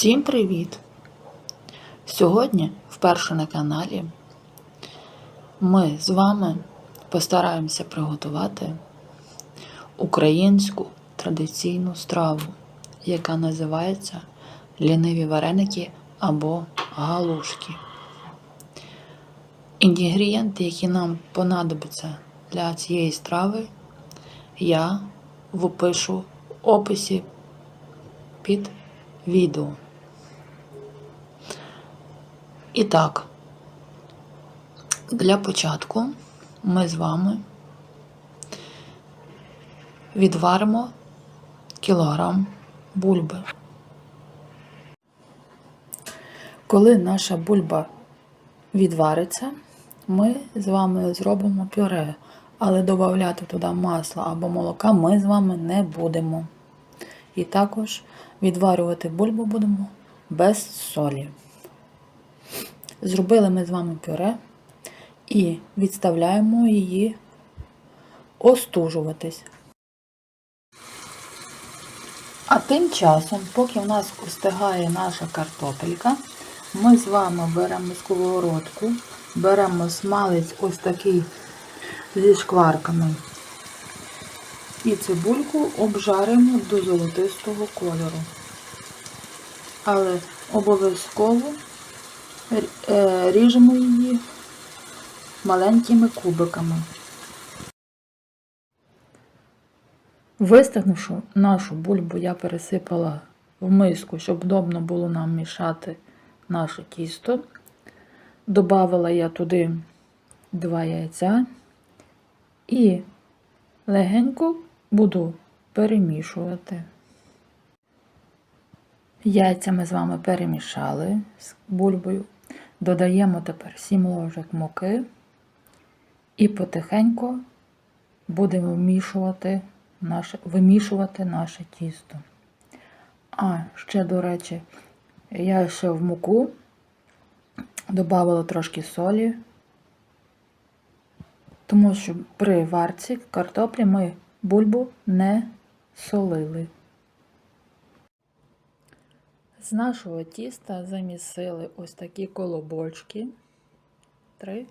Всім привіт! Сьогодні, вперше на каналі, ми з вами постараємося приготувати українську традиційну страву, яка називається ліниві вареники або галушки. Інгредієнти, які нам понадобляться для цієї страви, я випишу в описі під відео. І так, для початку ми з вами відваримо кілограм бульби. Коли наша бульба відвариться, ми з вами зробимо пюре, але додати туди масла або молока ми з вами не будемо. І також відварювати бульбу будемо без солі. Зробили ми з вами пюре і відставляємо її остужуватись. А тим часом, поки в нас остигає наша картопелька, ми з вами беремо сковородку, беремо смалець ось такий зі шкварками. І цибульку обжаримо до золотистого кольору. Але обов'язково ріжемо її маленькими кубиками. Вистигнувши нашу бульбу, я пересипала в миску, щоб удобно було нам мішати наше тісто. Добавила я туди два яйця і легенько буду перемішувати. Яйця ми з вами перемішали з бульбою. Додаємо тепер 7 ложок муки і потихеньку будемо вмішувати наше, вимішувати наше тісто. А, ще, до речі, я ще в муку додавала трошки солі, тому що при варці картоплі ми бульбу не солили. З нашого тіста замісили ось такі колобочки. Три.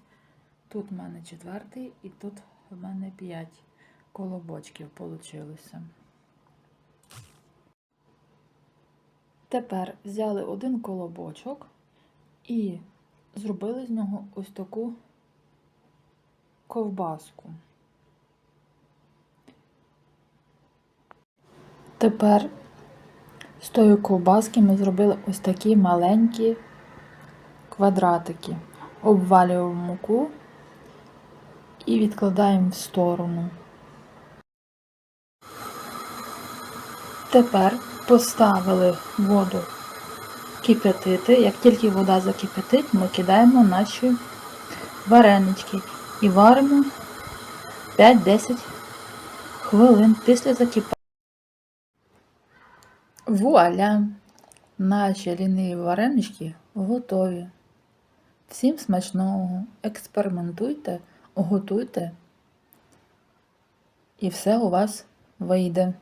Тут в мене четвертий і тут в мене п'ять колобочків получилося. Тепер взяли один колобочок і зробили з нього ось таку ковбаску. Тепер з тої ковбаски ми зробили ось такі маленькі квадратики. Обвалюємо муку і відкладаємо в сторону. Тепер поставили воду кип'ятити. Як тільки вода закипятить, ми кидаємо наші варенички і варимо 5-10 хвилин після закипання. Вуаля! Наші ліниві варенички готові. Всім смачного! Експериментуйте, готуйте, і все у вас вийде.